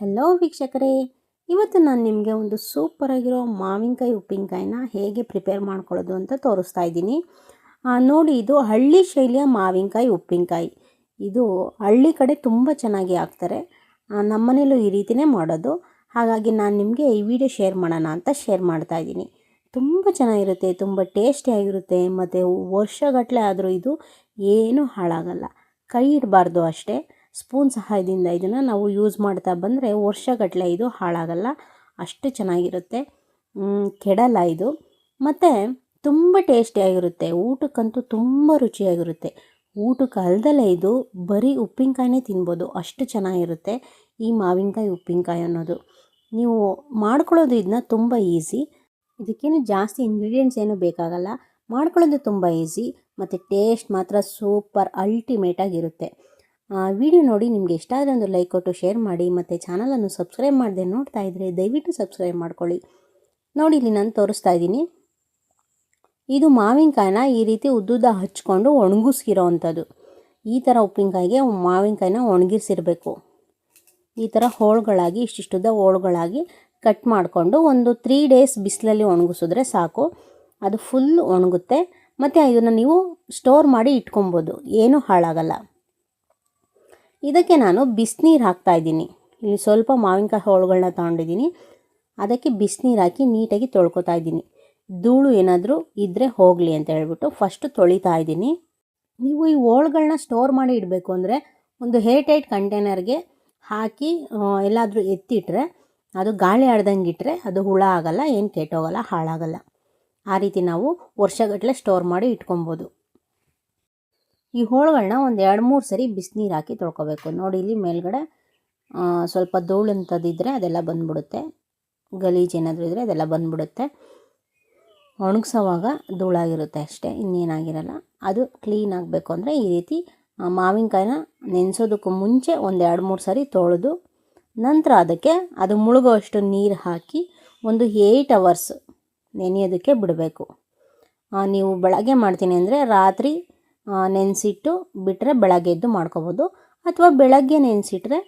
Hello ವೀಕ್ಷಕರೇ, ಇವತ್ತು ನಾನು ನಿಮಗೆ ಒಂದು ಸೂಪರಾಗಿರೋ ಮಾವಿನಕಾಯಿ ಉಪ್ಪಿನಕಾಯಿನ ಹೇಗೆ ಪ್ರಿಪೇರ್ ಮಾಡ್ಕೊಳ್ಳೋದು ಅಂತ ತೋರಿಸ್ತಾ ಇದ್ದೀನಿ. ನೋಡಿ, ಇದು ಹಳ್ಳಿ ಶೈಲಿಯ ಮಾವಿನಕಾಯಿ ಉಪ್ಪಿನಕಾಯಿ. ಇದು ಹಳ್ಳಿ ಕಡೆ ತುಂಬ ಚೆನ್ನಾಗಿ ಹಾಕ್ತಾರೆ. ನಮ್ಮನೇಲೂ ಈ ರೀತಿಯೇ ಮಾಡೋದು. ಹಾಗಾಗಿ ನಾನು ನಿಮಗೆ ಈ ವಿಡಿಯೋ ಶೇರ್ ಮಾಡೋಣ ಅಂತ ಶೇರ್ ಮಾಡ್ತಾ ಇದ್ದೀನಿ. ತುಂಬ ಚೆನ್ನಾಗಿರುತ್ತೆ, ತುಂಬ ಟೇಸ್ಟಿಯಾಗಿರುತ್ತೆ ಮತ್ತು ವರ್ಷಗಟ್ಟಲೆ ಆದರೂ ಇದು ಏನೂ ಹಾಳಾಗಲ್ಲ. ಕೈ ಇಡಬಾರ್ದು ಅಷ್ಟೇ. ಸ್ಪೂನ್ ಸಹಾಯದಿಂದ ಇದನ್ನು ನಾವು ಯೂಸ್ ಮಾಡ್ತಾ ಬಂದರೆ ವರ್ಷಗಟ್ಟಲೆ ಇದು ಹಾಳಾಗಲ್ಲ. ಅಷ್ಟು ಚೆನ್ನಾಗಿರುತ್ತೆ. ಕೆಡಲ್ಲ ಇದು. ಮತ್ತು ತುಂಬ ಟೇಸ್ಟಿಯಾಗಿರುತ್ತೆ ಊಟಕ್ಕಂತೂ ತುಂಬ ರುಚಿಯಾಗಿರುತ್ತೆ. ಊಟಕ್ಕೆ ಅಲ್ದಲೇ ಇದು ಬರೀ ಉಪ್ಪಿನಕಾಯಿನೇ ತಿನ್ಬೋದು. ಅಷ್ಟು ಚೆನ್ನಾಗಿರುತ್ತೆ ಈ ಮಾವಿನಕಾಯಿ ಉಪ್ಪಿನಕಾಯಿ ಅನ್ನೋದು. ನೀವು ಮಾಡ್ಕೊಳ್ಳೋದು ಇದನ್ನ ತುಂಬ ಈಸಿ ಇದಕ್ಕೇನು ಜಾಸ್ತಿ ಇಂಗ್ರೀಡಿಯೆಂಟ್ಸ್ ಏನು ಬೇಕಾಗಲ್ಲ. ಮಾಡ್ಕೊಳ್ಳೋದು ತುಂಬ ಈಸಿ ಮತ್ತು ಟೇಸ್ಟ್ ಮಾತ್ರ ಸೂಪರ್ ಅಲ್ಟಿಮೇಟಾಗಿರುತ್ತೆ ವಿಡಿಯೋ ನೋಡಿ ನಿಮಗೆ ಇಷ್ಟ ಆದರೆ ಒಂದು ಲೈಕ್ ಕೊಟ್ಟು ಶೇರ್ ಮಾಡಿ ಮತ್ತು ಚಾನಲನ್ನು ಸಬ್ಸ್ಕ್ರೈಬ್ ಮಾಡದೆ ನೋಡ್ತಾ ಇದ್ದರೆ ದಯವಿಟ್ಟು ಸಬ್ಸ್ಕ್ರೈಬ್ ಮಾಡ್ಕೊಳ್ಳಿ. ನೋಡಿ ಇಲ್ಲಿ ನಾನು ತೋರಿಸ್ತಾ ಇದ್ದೀನಿ. ಇದು ಮಾವಿನಕಾಯಿನ ಈ ರೀತಿ ಉದ್ದುದ್ದ ಹಚ್ಕೊಂಡು ಒಣಗಿಸಿರೋ ಅಂಥದ್ದು. ಈ ಥರ ಉಪ್ಪಿನಕಾಯಿಗೆ ಮಾವಿನಕಾಯಿನ ಒಣಗಿಸಿರಬೇಕು. ಈ ಥರ ಹೋಳುಗಳಾಗಿ ಇಷ್ಟಿಷ್ಟುದ್ದ ಹೋಳುಗಳಾಗಿ ಕಟ್ ಮಾಡಿಕೊಂಡು ಒಂದು ತ್ರೀ ಡೇಸ್ ಬಿಸಿಲಲ್ಲಿ ಒಣಗಿಸಿದ್ರೆ ಸಾಕು. ಅದು ಫುಲ್ ಒಣಗುತ್ತೆ. ಮತ್ತು ಇದನ್ನು ನೀವು ಸ್ಟೋರ್ ಮಾಡಿ ಇಟ್ಕೊಬೋದು. ಏನೂ ಹಾಳಾಗಲ್ಲ. ಇದಕ್ಕೆ ನಾನು ಬಿಸಿನೀರು ಹಾಕ್ತಾ ಇದ್ದೀನಿ. ಇಲ್ಲಿ ಸ್ವಲ್ಪ ಮಾವಿನಕಾಯಿ ಹೋಳುಗಳನ್ನ ತಗೊಂಡಿದ್ದೀನಿ. ಅದಕ್ಕೆ ಬಿಸಿನೀರು ಹಾಕಿ ನೀಟಾಗಿ ತೊಳ್ಕೊತಾ ಇದ್ದೀನಿ. ಧೂಳು ಏನಾದರೂ ಇದ್ದರೆ ಹೋಗಲಿ ಅಂತ ಹೇಳ್ಬಿಟ್ಟು ಫಸ್ಟು ತೊಳಿತಾ ಇದ್ದೀನಿ. ನೀವು ಈ ಹೋಳುಗಳನ್ನ ಸ್ಟೋರ್ ಮಾಡಿ ಇಡಬೇಕು ಅಂದರೆ ಒಂದು ಹೇರ್ಟೈಟ್ ಕಂಟೈನರ್ಗೆ ಹಾಕಿ ಎಲ್ಲಾದರೂ ಎತ್ತಿಟ್ರೆ, ಅದು ಗಾಳಿ ಆಡ್ದಂಗೆ ಇಟ್ಟರೆ ಅದು ಹುಳ ಆಗಲ್ಲ, ಏನು ಕೆಟ್ಟೋಗಲ್ಲ, ಹಾಳಾಗಲ್ಲ. ಆ ರೀತಿ ನಾವು ವರ್ಷಗಟ್ಟಲೆ ಸ್ಟೋರ್ ಮಾಡಿ ಇಟ್ಕೊಬೋದು. ಈ ಹೋಳುಗಳನ್ನ ಒಂದು ಎರಡು ಮೂರು ಸರಿ ಬಿಸಿನೀರು ಹಾಕಿ ತೊಳ್ಕೊಬೇಕು. ನೋಡಿ ಇಲ್ಲಿ ಮೇಲ್ಗಡೆ ಸ್ವಲ್ಪ ಧೂಳು ಅದೆಲ್ಲ ಬಂದ್ಬಿಡುತ್ತೆ. ಗಲೀಜು ಏನಾದರೂ ಇದ್ದರೆ ಅದೆಲ್ಲ ಬಂದ್ಬಿಡುತ್ತೆ. ಒಣಗಿಸೋವಾಗ ಧೂಳಾಗಿರುತ್ತೆ ಅಷ್ಟೇ ಇನ್ನೇನಾಗಿರಲ್ಲ ಅದು ಕ್ಲೀನ್ ಆಗಬೇಕು ಅಂದರೆ ಈ ರೀತಿ ಮಾವಿನಕಾಯಿನ ನೆನೆಸೋದಕ್ಕೂ ಮುಂಚೆ ಒಂದು ಎರಡು ಮೂರು ಸರಿ ತೊಳೆದು, ನಂತರ ಅದಕ್ಕೆ ಅದು ಮುಳುಗೋಷ್ಟು ನೀರು ಹಾಕಿ ಒಂದು ಏಯ್ಟ್ ಅವರ್ಸ್ ನೆನೆಯೋದಕ್ಕೆ ಬಿಡಬೇಕು. ನೀವು ಬೆಳಗ್ಗೆ ಮಾಡ್ತೀನಿ ಅಂದರೆ ರಾತ್ರಿ ನೆನೆಸಿಟ್ಟು ಬಿಟ್ಟರೆ ಬೆಳಗ್ಗೆ ಎದ್ದು ಮಾಡ್ಕೊಬೋದು. ಅಥವಾ ಬೆಳಗ್ಗೆ ನೆನೆಸಿಟ್ರೆ,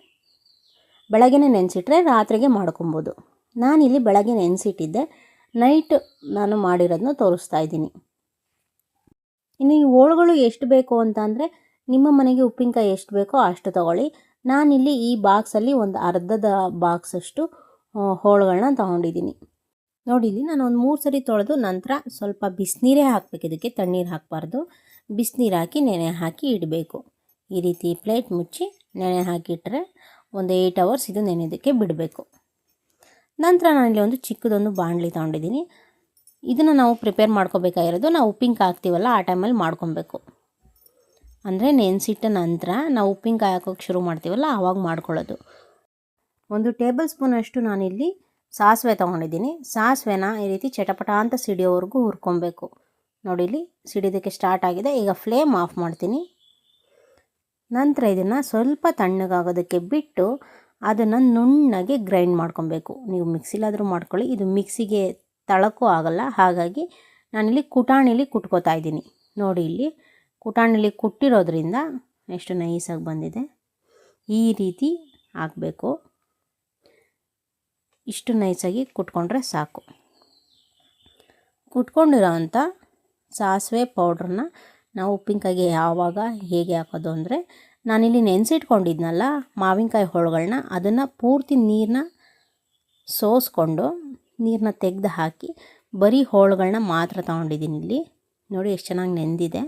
ಬೆಳಗ್ಗೆನೇ ನೆನೆಸಿಟ್ರೆ ರಾತ್ರಿಗೆ ಮಾಡ್ಕೊಬೋದು. ನಾನಿಲ್ಲಿ ಬೆಳಗ್ಗೆ ನೆನೆಸಿಟ್ಟಿದ್ದೆ. ನೈಟ್ ನಾನು ಮಾಡಿರೋದನ್ನ ತೋರಿಸ್ತಾ ಇದ್ದೀನಿ. ಇನ್ನು ಈ ಹೋಳುಗಳು ಎಷ್ಟು ಬೇಕು ಅಂತ ಅಂದರೆ, ನಿಮ್ಮ ಮನೆಗೆ ಉಪ್ಪಿನಕಾಯಿ ಎಷ್ಟು ಬೇಕೋ ಅಷ್ಟು ತಗೊಳ್ಳಿ. ನಾನಿಲ್ಲಿ ಈ ಬಾಕ್ಸಲ್ಲಿ ಒಂದು ಅರ್ಧದ ಬಾಕ್ಸಷ್ಟು ಹೋಳುಗಳನ್ನ ತೊಗೊಂಡಿದ್ದೀನಿ. ನೋಡಿ, ಇಲ್ಲಿ ನಾನು ಒಂದು ಮೂರು ಸರಿ ತೊಳೆದು ನಂತರ ಸ್ವಲ್ಪ ಬಿಸಿನೀರೇ ಹಾಕಬೇಕು. ಇದಕ್ಕೆ ತಣ್ಣೀರು ಹಾಕಬಾರ್ದು. ಬಿಸಿನೀರು ಹಾಕಿ ನೆನೆ ಹಾಕಿ ಇಡಬೇಕು. ಈ ರೀತಿ ಪ್ಲೇಟ್ ಮುಚ್ಚಿ ನೆನೆ ಹಾಕಿಟ್ರೆ ಒಂದು ಏಯ್ಟ್ ಅವರ್ಸ್ ಇದು ನೆನೆಯೋದಕ್ಕೆ ಬಿಡಬೇಕು. ನಂತರ ನಾನಿಲ್ಲಿ ಒಂದು ಚಿಕ್ಕದೊಂದು ಬಾಣಲಿ ತೊಗೊಂಡಿದ್ದೀನಿ. ಇದನ್ನು ನಾವು ಪ್ರಿಪೇರ್ ಮಾಡ್ಕೋಬೇಕಾಗಿರೋದು ನಾವು ಉಪ್ಪಿನಕಾಯಿ ಹಾಕ್ತೀವಲ್ಲ ಆ ಟೈಮಲ್ಲಿ ಮಾಡ್ಕೊಬೇಕು. ಅಂದರೆ ನೆನೆಸಿಟ್ಟ ನಂತರ ನಾವು ಉಪ್ಪಿನಕಾಯಿ ಹಾಕೋಕ್ಕೆ ಶುರು ಮಾಡ್ತೀವಲ್ಲ ಆವಾಗ ಮಾಡ್ಕೊಳ್ಳೋದು. ಒಂದು ಟೇಬಲ್ ಸ್ಪೂನಷ್ಟು ನಾನಿಲ್ಲಿ ಸಾಸಿವೆ ತೊಗೊಂಡಿದ್ದೀನಿ. ಸಾಸಿವೆನ ಈ ರೀತಿ ಚಟಪಟ ಅಂತ ಸಿಡಿಯೋವರೆಗೂ ಹುರ್ಕೊಬೇಕು. ನೋಡಿ ಇಲ್ಲಿ ಸಿಡಿದಕ್ಕೆ ಸ್ಟಾರ್ಟ್ ಆಗಿದೆ. ಈಗ ಫ್ಲೇಮ್ ಆಫ್ ಮಾಡ್ತೀನಿ. ನಂತರ ಇದನ್ನು ಸ್ವಲ್ಪ ತಣ್ಣಗಾಗೋದಕ್ಕೆ ಬಿಟ್ಟು ಅದನ್ನು ನುಣ್ಣಗೆ ಗ್ರೈಂಡ್ ಮಾಡ್ಕೊಬೇಕು. ನೀವು ಮಿಕ್ಸಿಲಾದರೂ ಮಾಡ್ಕೊಳ್ಳಿ. ಇದು ಮಿಕ್ಸಿಗೆ ತಳಕ್ಕೂ ಆಗಲ್ಲ. ಹಾಗಾಗಿ ನಾನಿಲ್ಲಿ ಕುಟಾಣಿಲಿ ಕುಟ್ಕೋತಾ ಇದ್ದೀನಿ. ನೋಡಿ ಇಲ್ಲಿ ಕುಟಾಣಿಲಿ ಕುಟ್ಟಿರೋದ್ರಿಂದ ಎಷ್ಟು ನೈಸಾಗಿ ಬಂದಿದೆ. ಈ ರೀತಿ ಆಗಬೇಕು ಇಷ್ಟು ನೈಸಾಗಿ ಕುಟ್ಕೊಂಡ್ರೆ ಸಾಕು. ಕುಟ್ಕೊಂಡಿರೋ ಅಂಥ ಸಾಸಿವೆ ಪೌಡ್ರನ್ನ ನಾವು ಉಪ್ಪಿನಕಾಯಿಗೆ ಯಾವಾಗ ಹೇಗೆ ಹಾಕೋದು ಅಂದರೆ, ನಾನಿಲ್ಲಿ ನೆನೆಸಿಟ್ಕೊಂಡಿದ್ನಲ್ಲ ಮಾವಿನಕಾಯಿ ಹೋಳುಗಳನ್ನ ಅದನ್ನು ಪೂರ್ತಿ ನೀರನ್ನ ಸೋಸ್ಕೊಂಡು ನೀರನ್ನ ತೆಗೆದು ಹಾಕಿ ಬರೀ ಹೋಳುಗಳನ್ನ ಮಾತ್ರ ತೊಗೊಂಡಿದ್ದೀನಿ ಇಲ್ಲಿ. ನೋಡಿ ಎಷ್ಟು ಚೆನ್ನಾಗಿ ನೆಂದಿದೆ.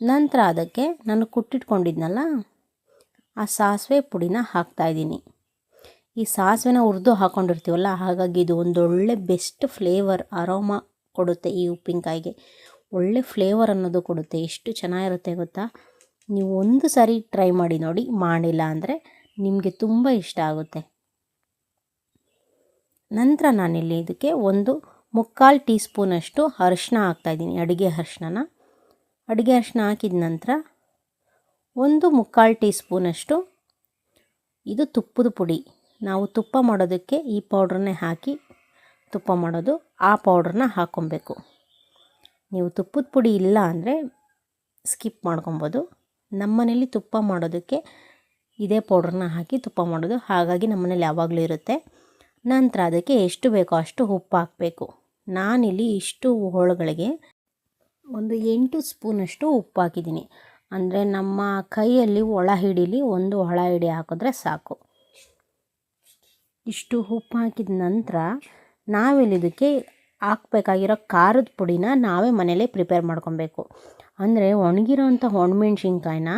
ನಂತರ ಅದಕ್ಕೆ ನಾನು ಕುಟ್ಟಿಟ್ಕೊಂಡಿದ್ನಲ್ಲ ಆ ಸಾಸಿವೆ ಪುಡಿನ ಹಾಕ್ತಾಯಿದ್ದೀನಿ ಈ ಸಾಸಿವೆನ ಹುರಿದು ಹಾಕ್ಕೊಂಡಿರ್ತೀವಲ್ಲ ಹಾಗಾಗಿ ಇದು ಒಂದೊಳ್ಳೆ ಬೆಸ್ಟ್ ಫ್ಲೇವರ್, ಅರೋಮ ಕೊಡುತ್ತೆ ಈ ಉಪ್ಪಿನಕಾಯಿಗೆ. ಒಳ್ಳೆ ಫ್ಲೇವರ್ ಅನ್ನೋದು ಕೊಡುತ್ತೆ. ಎಷ್ಟು ಚೆನ್ನಾಗಿರುತ್ತೆ ಗೊತ್ತಾ? ನೀವು ಒಂದು ಸಾರಿ ಟ್ರೈ ಮಾಡಿ ನೋಡಿ, ಮಾಡಿಲ್ಲ ಅಂದರೆ ನಿಮಗೆ ತುಂಬ ಇಷ್ಟ ಆಗುತ್ತೆ. ನಂತರ ನಾನಿಲ್ಲಿ ಇದಕ್ಕೆ ಒಂದು ಮುಕ್ಕಾಲು ಟೀ ಸ್ಪೂನಷ್ಟು ಅರಿಶಿನ ಹಾಕ್ತಾಯಿದ್ದೀನಿ ಅಡುಗೆ ಅರಿಶಿನ ಅಡುಗೆ ಅರಿಶಿನ ಹಾಕಿದ ನಂತರ ಒಂದು ಮುಕ್ಕಾಲು ಟೀ ಸ್ಪೂನಷ್ಟು ಇದು ತುಪ್ಪದ ಪುಡಿ. ನಾವು ತುಪ್ಪ ಮಾಡೋದಕ್ಕೆ ಈ ಪೌಡ್ರನ್ನೇ ಹಾಕಿ ತುಪ್ಪ ಮಾಡೋದು ಆ ಪೌಡ್ರನ್ನ ಹಾಕ್ಕೊಬೇಕು ನೀವು ತುಪ್ಪದ ಪುಡಿ ಇಲ್ಲ ಅಂದರೆ ಸ್ಕಿಪ್ ಮಾಡ್ಕೊಬೋದು. ನಮ್ಮ ಮನೇಲಿ ತುಪ್ಪ ಮಾಡೋದಕ್ಕೆ ಇದೇ ಪೌಡ್ರನ್ನ ಹಾಕಿ ತುಪ್ಪ ಮಾಡೋದು ಹಾಗಾಗಿ ನಮ್ಮನೇಲಿ ಯಾವಾಗಲೂ ಇರುತ್ತೆ. ನಂತರ ಅದಕ್ಕೆ ಎಷ್ಟು ಬೇಕೋ ಅಷ್ಟು ಉಪ್ಪು ಹಾಕಬೇಕು. ನಾನಿಲ್ಲಿ ಇಷ್ಟು ಹೋಳುಗಳಿಗೆ ಒಂದು ಎಂಟು ಸ್ಪೂನಷ್ಟು ಉಪ್ಪು ಹಾಕಿದ್ದೀನಿ. ಅಂದರೆ ನಮ್ಮ ಕೈಯಲ್ಲಿ ಒಳ ಹಿಡೀಲಿ ಒಂದು ಒಳ ಹಿಡಿ ಹಾಕಿದ್ರೆ ಸಾಕು. ಇಷ್ಟು ಉಪ್ಪು ಹಾಕಿದ ನಂತರ ನಾವಿಲ್ಲಿದಕ್ಕೆ ಹಾಕ್ಬೇಕಾಗಿರೋ ಖಾರದ ಪುಡಿನ ನಾವೇ ಮನೇಲೇ ಪ್ರಿಪೇರ್ ಮಾಡ್ಕೊಬೇಕು. ಅಂದರೆ ಒಣಗಿರೋಂಥ ಒಣಮೆಣ್ಸಿನ್ಕಾಯಿನ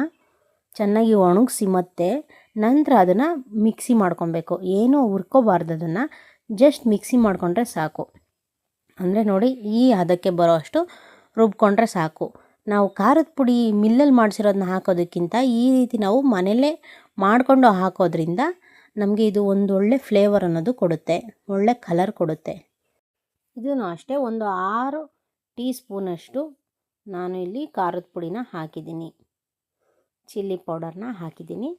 ಚೆನ್ನಾಗಿ ಒಣಗಿಸಿ ಮತ್ತೆ ನಂತರ ಅದನ್ನು ಮಿಕ್ಸಿ ಮಾಡ್ಕೊಬೇಕು. ಏನೂ ಹುರ್ಕೋಬಾರ್ದು ಅದನ್ನು ಜಸ್ಟ್ ಮಿಕ್ಸಿ ಮಾಡಿಕೊಂಡ್ರೆ ಸಾಕು. ಅಂದರೆ ನೋಡಿ, ಈ ಹದಕ್ಕೆ ಬರೋ ಅಷ್ಟು ರುಬ್ಕೊಂಡ್ರೆ ಸಾಕು. ನಾವು ಖಾರದ ಪುಡಿ ಮಿಲ್ಲಲ್ಲಿ ಮಾಡಿಸಿರೋದನ್ನ ಹಾಕೋದಕ್ಕಿಂತ ಈ ರೀತಿ ನಾವು ಮನೆಯಲ್ಲೇ ಮಾಡಿಕೊಂಡು ಹಾಕೋದ್ರಿಂದ ನಮಗೆ ಇದು ಒಂದು ಒಳ್ಳೆ ಫ್ಲೇವರ್ ಅನ್ನೋದು ಕೊಡುತ್ತೆ, ಒಳ್ಳೆ ಕಲರ್ ಕೊಡುತ್ತೆ. ಇದೂ ಅಷ್ಟೇ ಒಂದು ಆರು ಟೀ ಸ್ಪೂನಷ್ಟು ನಾನು ಇಲ್ಲಿ ಖಾರದ ಪುಡಿನ ಹಾಕಿದ್ದೀನಿ. ಚಿಲ್ಲಿ ಪೌಡರ್ನ ಹಾಕಿದ್ದೀನಿ.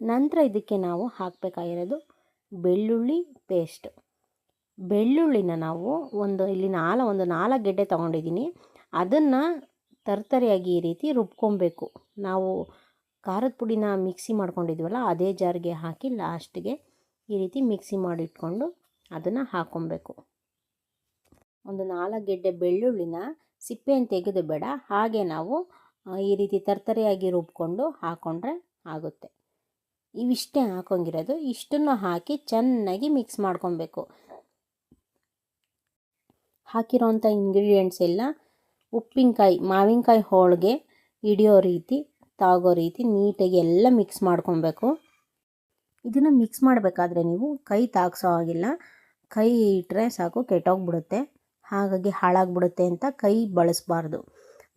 ನಂತರ ಇದಕ್ಕೆ ನಾವು ಹಾಕಬೇಕಾಗಿರೋದು ಬೆಳ್ಳುಳ್ಳಿ ಪೇಸ್ಟ್ ಬೆಳ್ಳುಳ್ಳಿನ ನಾವು ಒಂದು ಇಲ್ಲಿ ನಾಲ, ಒಂದು ನಾಲ್ಕು ಗೆಡ್ಡೆ ತೊಗೊಂಡಿದ್ದೀನಿ. ಅದನ್ನು ತರ್ತರಿಯಾಗಿ ಈ ರೀತಿ ರುಬ್ಕೊಬೇಕು. ನಾವು ಖಾರದ ಪುಡಿನ ಮಿಕ್ಸಿ ಮಾಡ್ಕೊಂಡಿದ್ವಲ್ಲ, ಅದೇ ಜಾರ್ಗೆ ಹಾಕಿ ಲಾಸ್ಟ್ಗೆ ಈ ರೀತಿ ಮಿಕ್ಸಿ ಮಾಡಿಟ್ಕೊಂಡು ಅದನ್ನು ಹಾಕ್ಕೊಬೇಕು ಒಂದು ನಾಲ್ಕು ಗೆಡ್ಡೆ ಬೆಳ್ಳುಳ್ಳಿನ ಸಿಪ್ಪೆಯನ್ನು ತೆಗೆದು ಬೇಡ, ಹಾಗೆ ನಾವು ಈ ರೀತಿ ತರ್ತರಿಯಾಗಿ ರುಬ್ಕೊಂಡು ಹಾಕ್ಕೊಂಡ್ರೆ ಆಗುತ್ತೆ. ಇವಿಷ್ಟೇ ಹಾಕೋಂಗಿರೋದು ಇಷ್ಟನ್ನು ಹಾಕಿ ಚೆನ್ನಾಗಿ ಮಿಕ್ಸ್ ಮಾಡ್ಕೊಬೇಕು. ಹಾಕಿರೋಂಥ ಇಂಗ್ರೀಡಿಯೆಂಟ್ಸ್ ಎಲ್ಲ ಉಪ್ಪಿನಕಾಯಿ, ಮಾವಿನಕಾಯಿ ಹೋಳಿಗೆ ಹಿಡಿಯೋ ರೀತಿ ತಾಗೋ ರೀತಿ ನೀಟಾಗಿ ಎಲ್ಲ ಮಿಕ್ಸ್ ಮಾಡ್ಕೊಬೇಕು ಇದನ್ನು ಮಿಕ್ಸ್ ಮಾಡಬೇಕಾದ್ರೆ ನೀವು ಕೈ ತಾಗ್ಸೋ ಆಗಿಲ್ಲ ಕೈ ಇಟ್ಟರೆ ಸಾಕು, ಕೆಟ್ಟೋಗ್ಬಿಡುತ್ತೆ. ಹಾಗಾಗಿ ಹಾಳಾಗ್ಬಿಡುತ್ತೆ ಅಂತ ಕೈ ಬಳಸಬಾರ್ದು.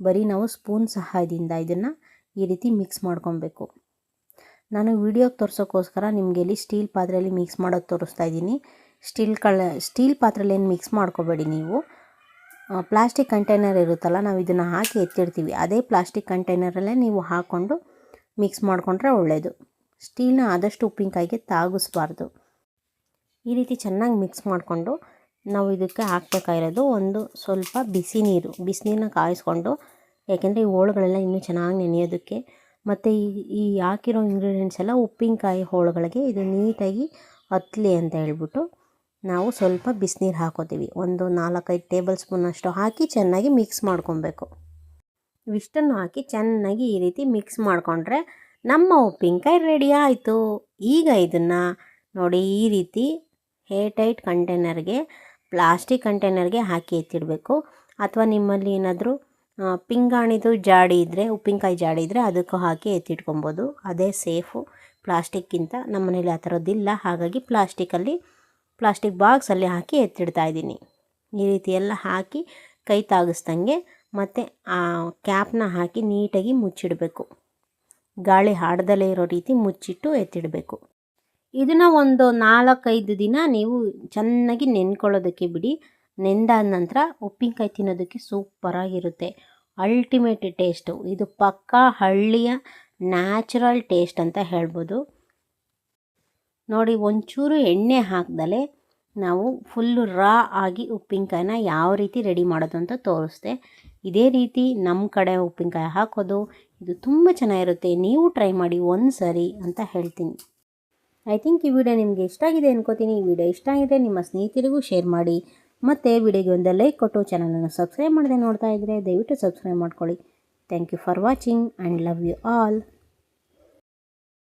ಬರೀ ನಾವು ಸ್ಪೂನ್ ಸಹಾಯದಿಂದ ಇದನ್ನು ಈ ರೀತಿ ಮಿಕ್ಸ್ ಮಾಡ್ಕೊಬೇಕು ನಾನು ವಿಡಿಯೋಗೆ ತೋರಿಸೋಕ್ಕೋಸ್ಕರ ನಿಮಗೆ ಇಲ್ಲಿ ಸ್ಟೀಲ್ ಪಾತ್ರೆಯಲ್ಲಿ ಮಿಕ್ಸ್ ಮಾಡೋದು ತೋರಿಸ್ತಾ ಇದ್ದೀನಿ. ಸ್ಟೀಲ್ ಕಳ ಸ್ಟೀಲ್ ಪಾತ್ರೆಯಲ್ಲಿ ಮಿಕ್ಸ್ ಮಾಡ್ಕೋಬೇಡಿ ನೀವು. ಪ್ಲಾಸ್ಟಿಕ್ ಕಂಟೈನರ್ ಇರುತ್ತಲ್ಲ, ನಾವು ಇದನ್ನು ಹಾಕಿ ಎತ್ತಿಡ್ತೀವಿ. ಅದೇ ಪ್ಲಾಸ್ಟಿಕ್ ಕಂಟೈನರಲ್ಲೇ ನೀವು ಹಾಕ್ಕೊಂಡು ಮಿಕ್ಸ್ ಮಾಡಿಕೊಂಡ್ರೆ ಒಳ್ಳೆಯದು ಸ್ಟೀಲ್ನ ಆದಷ್ಟು ಉಪ್ಪಿನಕಾಯಿಗೆ ತಾಗಿಸ್ಬಾರ್ದು. ಈ ರೀತಿ ಚೆನ್ನಾಗಿ ಮಿಕ್ಸ್ ಮಾಡಿಕೊಂಡು ನಾವು ಇದಕ್ಕೆ ಹಾಕ್ಬೇಕಾಗಿರೋದು ಒಂದು ಸ್ವಲ್ಪ ಬಿಸಿ ನೀರು. ಬಿಸಿನೀರನ್ನ ಕಾಯಿಸ್ಕೊಂಡು, ಯಾಕೆಂದರೆ ಈ ಹೋಳುಗಳೆಲ್ಲ ಇನ್ನೂ ಚೆನ್ನಾಗಿ ನೆನೆಯೋದಕ್ಕೆ. ಮತ್ತು ಈ ಈ ಹಾಕಿರೋ ಇಂಗ್ರೀಡಿಯೆಂಟ್ಸ್ ಎಲ್ಲ ಉಪ್ಪಿನಕಾಯಿ ಹೋಳುಗಳಿಗೆ ಇದು ನೀಟಾಗಿ ಹತ್ತಲಿ ಅಂತ ಹೇಳ್ಬಿಟ್ಟು ನಾವು ಸ್ವಲ್ಪ ಬಿಸಿನೀರು ಹಾಕೋತೀವಿ. ಒಂದು ನಾಲ್ಕೈದು ಟೇಬಲ್ ಸ್ಪೂನಷ್ಟು ಹಾಕಿ ಚೆನ್ನಾಗಿ ಮಿಕ್ಸ್ ಮಾಡ್ಕೊಬೇಕು. ಇವಿಷ್ಟನ್ನು ಹಾಕಿ ಚೆನ್ನಾಗಿ ಈ ರೀತಿ ಮಿಕ್ಸ್ ಮಾಡಿಕೊಂಡ್ರೆ ನಮ್ಮ ಉಪ್ಪಿನಕಾಯಿ ರೆಡಿ ಆಯಿತು. ಈಗ ಇದನ್ನು ನೋಡಿ ಈ ರೀತಿ ಏರ್ ಟೈಟ್ ಕಂಟೈನರ್ಗೆ, ಪ್ಲಾಸ್ಟಿಕ್ ಕಂಟೈನರ್ಗೆ ಹಾಕಿ ಎತ್ತಿಡಬೇಕು. ಅಥವಾ ನಿಮ್ಮಲ್ಲಿ ಏನಾದರೂ ಪಿಂಗಾಣಿದು ಜಾಡಿ ಇದ್ದರೆ ಉಪ್ಪಿನಕಾಯಿ ಜಾಡಿ ಇದ್ದರೆ ಅದಕ್ಕೂ ಹಾಕಿ ಎತ್ತಿಟ್ಕೊಬೋದು. ಅದೇ ಸೇಫು. ಪ್ಲಾಸ್ಟಿಕ್ಕಿಂತ ನಮ್ಮ ಮನೇಲಿ ಆ ಥರದ್ದಿಲ್ಲ. ಹಾಗಾಗಿ ಪ್ಲಾಸ್ಟಿಕಲ್ಲಿ ಪ್ಲಾಸ್ಟಿಕ್ ಬಾಕ್ಸಲ್ಲಿ ಹಾಕಿ ಎತ್ತಿಡ್ತಾ ಇದ್ದೀನಿ. ಈ ರೀತಿ ಎಲ್ಲ ಹಾಕಿ ಕೈ ತಾಗಿಸ್ದಂಗೆ ಮತ್ತು ಆ ಕ್ಯಾಪ್ನ ಹಾಕಿ ನೀಟಾಗಿ ಮುಚ್ಚಿಡಬೇಕು. ಗಾಳಿ ಹಾಡದಲ್ಲೇ ಇರೋ ರೀತಿ ಮುಚ್ಚಿಟ್ಟು ಎತ್ತಿಡಬೇಕು. ಇದನ್ನು ಒಂದು ನಾಲ್ಕೈದು ದಿನ ನೀವು ಚೆನ್ನಾಗಿ ನೆನ್ಕೊಳ್ಳೋದಕ್ಕೆ ಬಿಡಿ. ನೆಂದಾದ ನಂತರ ಉಪ್ಪಿನಕಾಯಿ ತಿನ್ನೋದಕ್ಕೆ ಸೂಪರಾಗಿರುತ್ತೆ. Ultimate taste. ಇದು ಪಕ್ಕಾ ಹಳ್ಳಿಯ ನ್ಯಾಚುರಲ್ ಟೇಸ್ಟ್ ಅಂತ ಹೇಳ್ಬೋದು. ನೋಡಿ, ಒಂಚೂರು ಎಣ್ಣೆ ಹಾಕ್ದಲೆ ನಾವು ಫುಲ್ಲು ರಾ ಆಗಿ ಉಪ್ಪಿನಕಾಯಿನ ಯಾವ ರೀತಿ ರೆಡಿ ಮಾಡೋದು ಅಂತ ತೋರಿಸ್ದೆ. ಇದೇ ರೀತಿ ನಮ್ಮ ಕಡೆ ಉಪ್ಪಿನಕಾಯಿ ಹಾಕೋದು, ಇದು ತುಂಬ ಚೆನ್ನಾಗಿರುತ್ತೆ. ನೀವು ಟ್ರೈ ಮಾಡಿ ಒಂದು ಸರಿ ಅಂತ ಹೇಳ್ತೀನಿ. ಐ ಥಿಂಕ್ ಈ ವಿಡಿಯೋ ನಿಮಗೆ ಇಷ್ಟ ಆಗಿದೆ ಅನ್ಕೋತೀನಿ. ಈ ವಿಡಿಯೋ ಇಷ್ಟ ಆಗಿದೆ, ನಿಮ್ಮ ಸ್ನೇಹಿತರಿಗೂ ಶೇರ್ ಮಾಡಿ. ಮತ್ತು ವಿಡಿಯೋಗೆ ಒಂದು ಲೈಕ್ ಕೊಟ್ಟು ಚಾನಲನ್ನು ಸಬ್ಸ್ಕ್ರೈಬ್ ಮಾಡದೆ ನೋಡ್ತಾ ಇದ್ದರೆ ದಯವಿಟ್ಟು ಸಬ್ಸ್ಕ್ರೈಬ್ ಮಾಡ್ಕೊಳ್ಳಿ. Thank you for watching and love you all